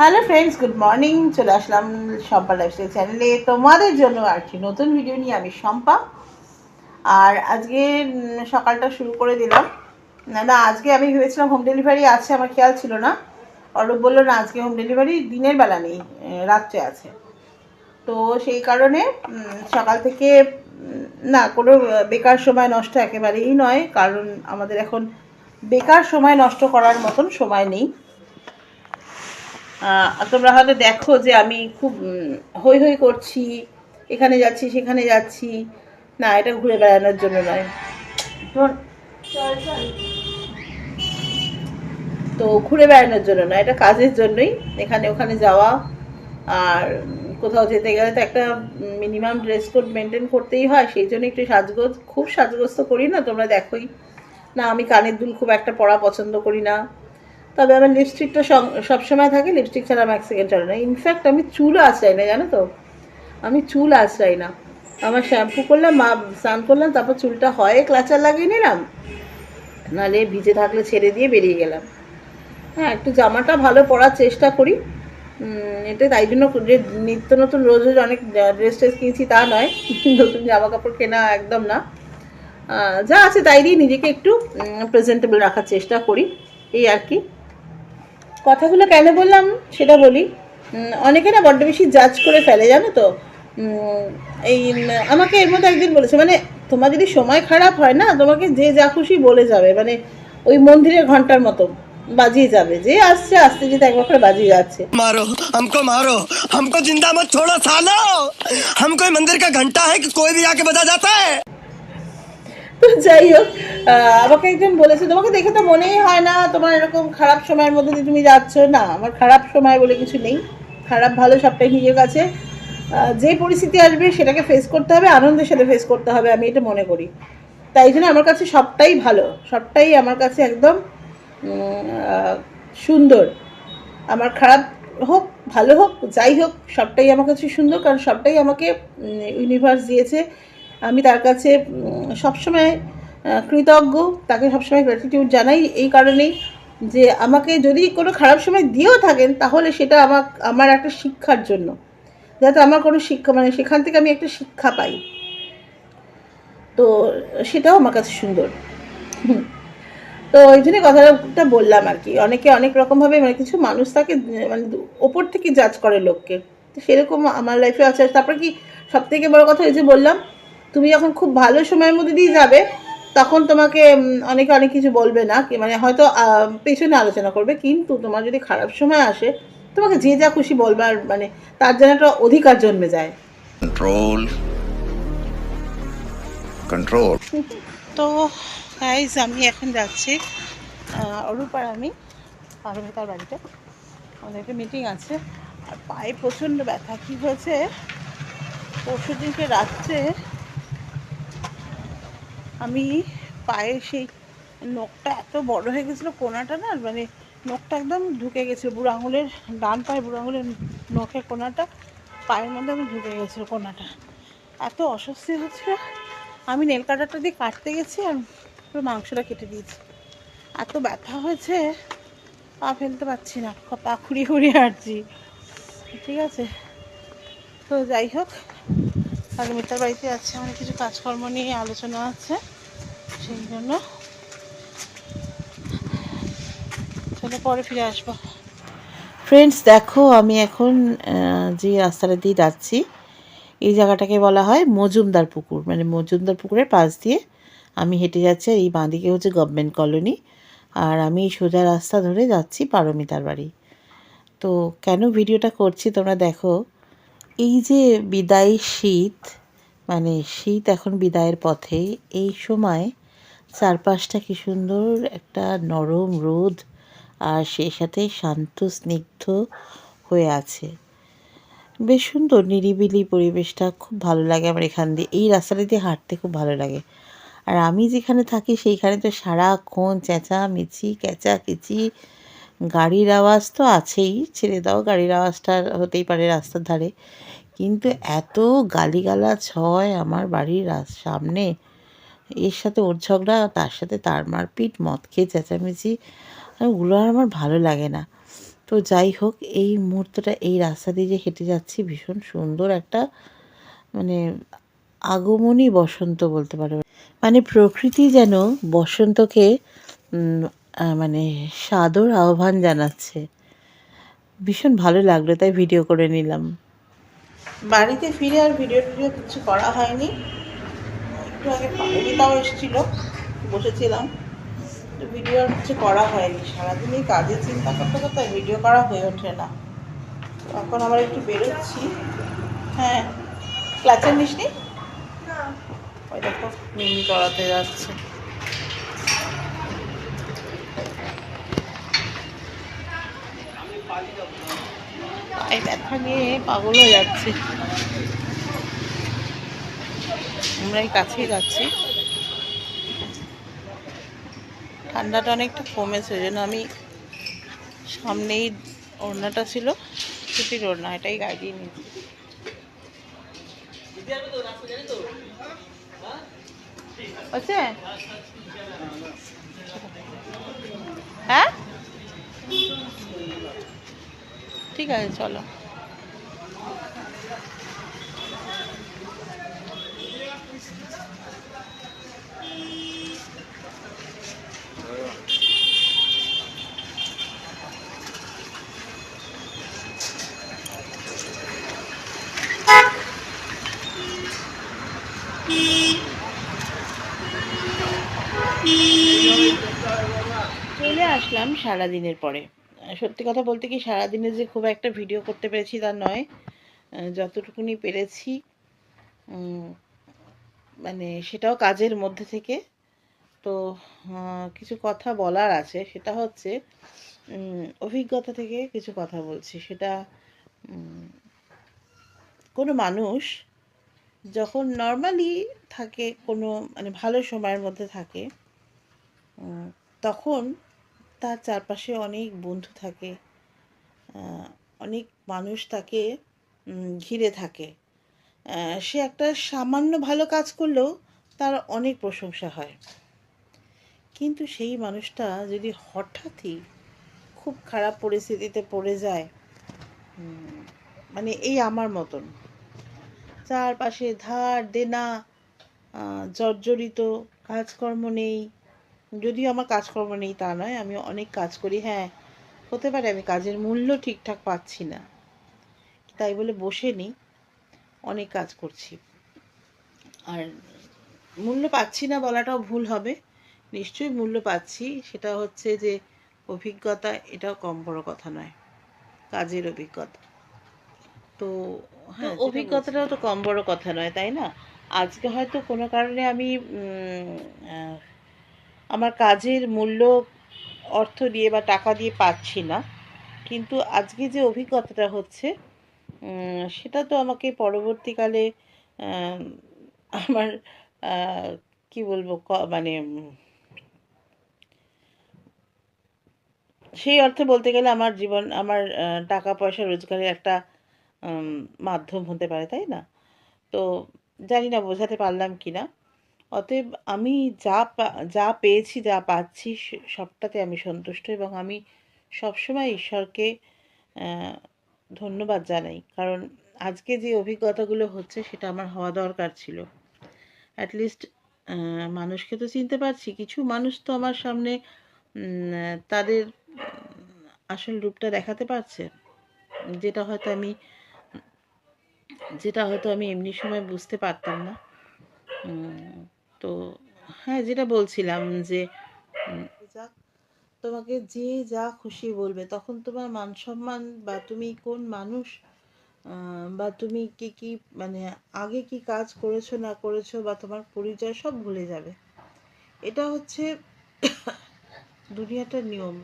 Hello friends good morning চলে আসলাম Shampa lifestyle চ্যানেলে তোমাদের জন্য আর কি নতুন ভিডিও নিয়ে আমি শম্পা। আর আজকে সকালটা শুরু করে দিলাম। না আজকে আমি ভেবেছিলাম হোম ডেলিভারি আছে, আমার খেয়াল ছিল না। অরূপ বলল, না, আজকে হোম ডেলিভারি দিনের বেলা নেই রাত্রে আছে। তো সেই কারণে সকাল থেকে না, কোনো বেকার সময় নষ্ট একেবারেই নয়। কারণ আমাদের এখন বেকার সময় নষ্ট করার মতন সময় নেই। তোমরা হয়তো দেখো যে আমি খুব হই হই করছি এখানে যাচ্ছি সেখানে যাচ্ছি। না এটা ঘুরে বেড়ানোর জন্য নয়। তো- তো ঘুরে বেড়ানোর জন্য না এটা কাজের জন্যই। এখানে ওখানে যাওয়া আর কোথাও যেতে গেলে তো একটা মিনিমাম ড্রেস কোড মেনটেন করতেই হয় সেই জন্য একটু সাজগোজ খুব সাজগোজ তো করি না তোমরা দেখোই। না আমি কানের দুল খুব একটা পড়া পছন্দ করি না। তবে আমার লিপস্টিকটা সবসময় থাকে লিপস্টিক ছাড়া আমার এক সেকেন্ড চলে না। ইনফ্যাক্ট আমি চুলও আঁচড়াই না জানো তো? আমি চুল আঁচড়াই না। আমার শ্যাম্পু করলাম, মা স্নান করলাম, তারপর চুলটা হয় ক্লাচার লাগিয়ে নিলাম। নালে ভিজে থাকলে ছেড়ে দিয়ে বেরিয়ে গেলাম। হ্যাঁ একটু জামাটা ভালো পরার চেষ্টা করি। এটা তাই জন্য যে নিত্য নতুন রোজ রোজ অনেক ড্রেস ট্রেস কিনছি তা নয়, নতুন জামা কাপড় কেনা একদম না। যা আছে তাই দিয়ে নিজেকে একটু প্রেজেন্টেবল রাখার চেষ্টা করি, এই আর কি। কথাগুলো কেন বললাম সেটা বলি উম, অনেকে না বড্ড বেশি জাজ করে ফেলে জানো তো উম, এই উম, আমাকে এর মধ্যে একদিন বলেছে মানে তোমার যদি সময় খারাপ হয় না তোমাকে যে যা খুশি বলে যাবে মানে ওই মন্দিরের ঘন্টার মতো বাজিয়ে যাবে যে আসছে আসতে যেতে একবার করে বাজিয়ে যাচ্ছে मारो हमको मारो हमको जिंदा मत छोड़ो सालो हम कोई मंदिर का घंटा है कि कोई भी आके बजा जाता है তো যাই হোক আমাকে একজন বলেছে, তোমাকে দেখে তো মনেই হয় না তোমার এরকম খারাপ সময়ের মধ্যে দিয়ে তুমি যাচ্ছ। না, আমার খারাপ সময় বলে কিছু নেই। খারাপ ভালো সবটাই নিজের কাছে। যে পরিস্থিতি আসবে সেটাকে ফেস করতে হবে, আনন্দের সাথে ফেস করতে হবে, আমি এটা মনে করি। তাই জন্য আমার কাছে সবটাই ভালো, সবটাই আমার কাছে একদম সুন্দর। আমার খারাপ হোক, ভালো হোক, যাই হোক, সবটাই আমার কাছে সুন্দর, কারণ সবটাই আমাকে ইউনিভার্স দিয়েছে। আমি তার কাছে সবসময় কৃতজ্ঞ। তাকে সবসময় গ্র্যাটিটিউড জানাই এই কারণেই যে আমাকে যদি কোনো খারাপ সময় দিয়েও থাকেন, তাহলে সেটা আমার আমার একটা শিক্ষার জন্য। যাতে আমার কোনো শিক্ষা মানে সেখান থেকে আমি একটা শিক্ষা পাই। তো সেটাও আমার কাছে সুন্দর। তো ওই জন্য কথাটা বললাম আর কি। অনেকে অনেক রকমভাবে মানে কিছু মানুষ তাকে মানে ওপর থেকে জাজ করে লোককে। তো সেরকম আমার লাইফে আছে। তারপরে কি সব থেকে বড় কথা এই যে বললাম তুমি যখন খুব ভালো সময়ের মধ্যে দিয়ে যাবে তখন তোমাকে অনেকে অনেক কিছু বলবে না কি মানে হয়তো পেছনে আলোচনা করবে কিন্তু তোমার যদি খারাপ সময় আসে তোমাকে যে যা খুশি বলবার মানে তার জন্য একটা অধিকার জন্মে যায়। Control. Control. তো গাইজ আমি এখন যাচ্ছি আহ, অরূপ আর আমি পারমিতার বাড়িতে। আমাদের একটা মিটিং আছে আর পায়ে প্রচণ্ড ব্যথা। কী হয়েছে? পরশু দিনকে রাত্রে আমি পায়ে সেই নখটা এত বড় হয়ে গেছিল, কোনাটা না মানে নখটা একদম ঢুকে গেছিল বুড়ো আঙুলের ডান পায়ে বুড়ো আঙুলের নখের কোনাটা, পায়ের মধ্যে আমি ঢুকে গেছিল কোনাটা। এত অস্বস্তি হচ্ছিল। আমি নেল কাটারটা দিয়ে কাটতে গেছি আর পুরো মাংসটা কেটে দিয়েছি। এত ব্যথা হয়েছে, পা ফেলতে পারছি না, পা খুঁড়িয়ে খুঁড়িয়ে হাঁটছি। ঠিক আছে? তো যাই হোক আর মিটার বাড়িতে আছে অনেক কিছু কাজকর্ম নিয়ে আলোচনা আছে, সেই জন্য। চলো পরে ফিরে আসব। ফ্রেন্ডস দেখো, আমি এখন যে রাস্তাটা দিয়ে যাচ্ছি, এই জায়গাটাকে বলা হয় মজুমদার পুকুর। মানে মজুমদার পুকুরের পাশ দিয়ে আমি হেঁটে যাচ্ছি এই বাঁদিকে হচ্ছে গভর্নমেন্ট কলোনি আর আমি সোজা রাস্তা ধরে যাচ্ছি পারমিতার বাড়ি। তো কেন ভিডিওটা করছি তোমরা দেখো এই যে বিদায় শীত মানে শীত এখন বিদায়ের পথে, এই সময় চারপাশটা কি সুন্দর একটা নরম রোদ আর সেই সাথে শান্ত, স্নিগ্ধ হয়ে আছে। বেশ সুন্দর, নিরিবিলি পরিবেশটা, খুব ভালো লাগে আমার এখান দিয়ে। এই রাস্তাটা দিয়ে হাঁটতে খুব ভালো লাগে। আর আমি যেখানে থাকি সেইখানে তো সারাক্ষণ চেঁচামেচি কেচাকেচি গাড়ির আওয়াজ তো আছেই, ছেড়ে দাও, গাড়ির আওয়াজটা হতেই পারে রাস্তার ধারে। কিন্তু এত গালিগালাজ হয় আমার বাড়ির সামনে। এর সাথে ওর ঝগড়া, তার সাথে তার মারপিট, মদ খেয়ে চেঁচামেচি ওগুলো আর আমার ভালো লাগে না। তো যাই হোক, এই মুহূর্তটা, এই রাস্তা দিয়ে যে হেঁটে যাচ্ছি, ভীষণ সুন্দর একটা মানে আগমনী বসন্ত বলতে পারো। মানে প্রকৃতি যেন বসন্তকে মানে সাদর আহ্বান জানাচ্ছে। ভীষণ ভালো লাগল তাই ভিডিও করে নিলাম। বাড়িতে ফিরে আর ভিডিও টিডিও কিছু করা হয়নি। একটু আগে পারমিতাও এসেছিল বসেছিলাম। তো ভিডিও আর কিছু করা হয়নি। সারাদিনই কাজে চিন্তা করতে করতে ভিডিও করা হয়ে ওঠে না। এখন আবার একটু বেরোচ্ছি। হ্যাঁ ক্লাচের নিসনি ওই দেখো মিমি করাতে যাচ্ছে। এই ব্যথা নিয়ে পাগল হয়ে যাচ্ছে। আমরা এই কাছেই যাচ্ছি। ঠান্ডাটা অনেকটা কমেছে ওই জন্য আমি সামনেই ওড়নাটা ছিল, ছুটির ওড়না, এটাই গায়ে দিয়ে নিয়েছি। হ্যাঁ? ঠিক আছে চলো। চলে আসলাম সারাদিনের পরে। সত্যি কথা বলতে কি সারাদিনে যে খুব একটা ভিডিও করতে পেরেছি তা নয়। যতটুকুনি পেরেছি মানে সেটাও কাজের মধ্যে থেকে। তো কিছু কথা বলার আছে। সেটা হচ্ছে অভিজ্ঞতা থেকে কিছু কথা বলছি। সেটা কোনো মানুষ যখন নর্মালি থাকে, কোনো মানে ভালো সময়ের মধ্যে থাকে তখন তার চারপাশে অনেক বন্ধু থাকে। অনেক মানুষ তাকে ঘিরে থাকে। সে একটা সামান্য ভালো কাজ করলেও তার অনেক প্রশংসা হয়। কিন্তু সেই মানুষটা যদি হঠাৎই খুব খারাপ পরিস্থিতিতে পড়ে যায় মানে এই আমার মতন, চারপাশে ধার দেনা জর্জরিত কাজকর্ম নেই যদিও আমার কাজকর্ম নেই তা নয় আমি অনেক কাজ করি। হ্যাঁ হতে পারে আমি কাজের মূল্য ঠিকঠাক পাচ্ছি না। তাই বলে বসে নেই অনেক কাজ করছি। আর মূল্য পাচ্ছি না বলাটাও ভুল হবে। নিশ্চয়ই মূল্য পাচ্ছি সেটা হচ্ছে যে অভিজ্ঞতা এটাও কম বড় কথা নয় কাজের অভিজ্ঞতা। তো হ্যাঁ অভিজ্ঞতাটাও তো কম বড় কথা নয় তাই না? আজকে হয়তো কোনো কারণে আমি উম, আহ, আমার কাজের মূল্য, অর্থ দিয়ে বা টাকা দিয়ে পাচ্ছি না। কিন্তু আজকে যে অভিজ্ঞতাটা হচ্ছে সেটা তো আমাকে পরবর্তীকালে আমার কি বলব মানে সেই অর্থে বলতে গেলে আমার জীবন, আমার টাকা পয়সা রোজগারের একটা মাধ্যম হতে পারে, তাই না? তো জানি না বোঝাতে পারলাম কি না অতএব আমি যা যা পেয়েছি, যা পাচ্ছি সবটাতে আমি সন্তুষ্ট এবং আমি সবসময় ঈশ্বরকে ধন্যবাদ জানাই। কারণ আজকে যে অভিজ্ঞতাগুলো হচ্ছে, সেটা আমার হওয়া দরকার ছিল। অ্যাটলিস্ট মানুষকে তো চিনতে পারছি। কিছু মানুষ তো আমার সামনে তাদের আসল রূপটা দেখাতে পারছে। যেটা হয়তো আমি, যেটা হয়তো আমি এমনি সময় বুঝতে পারতাম না। তো হ্যাঁ যেটা বলছিলাম যে যাক তোমাকে যে যা খুশি বলবে, তখন তোমার মান সম্মান বা তুমি কোন মানুষ বা তুমি কি কি মানে আগে কি কাজ করেছ, না করেছ, বা তোমার পরিচয় সব ভুলে যাবে। এটা হচ্ছে দুনিয়াটার নিয়ম।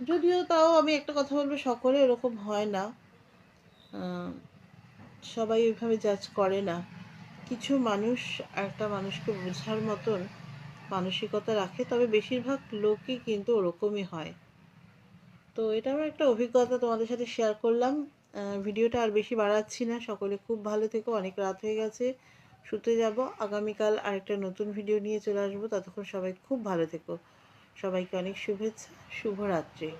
যদিও তাও আমি একটা কথা বলব, সকলে এরকম হয় না। সবাই ওইভাবে জাজ করে না। কিছু মানুষ একটা মানুষকে বোঝার মতন মানসিকতা রাখে, তবে বেশিরভাগ লোকই কিন্তু ওরকমই হয়। তো এটা আমার একটা অভিজ্ঞতা তোমাদের সাথে শেয়ার করলাম। ভিডিওটা আর বেশি বাড়াচ্ছি না। সকলে খুব ভালো থেকো, অনেক রাত হয়ে গেছে। শুতে যাব। আগামীকাল আরেকটা নতুন ভিডিও নিয়ে চলে আসব। ততক্ষণ সবাই খুব ভালো থেকো। সবাইকে অনেক শুভেচ্ছা। শুভরাত্রি।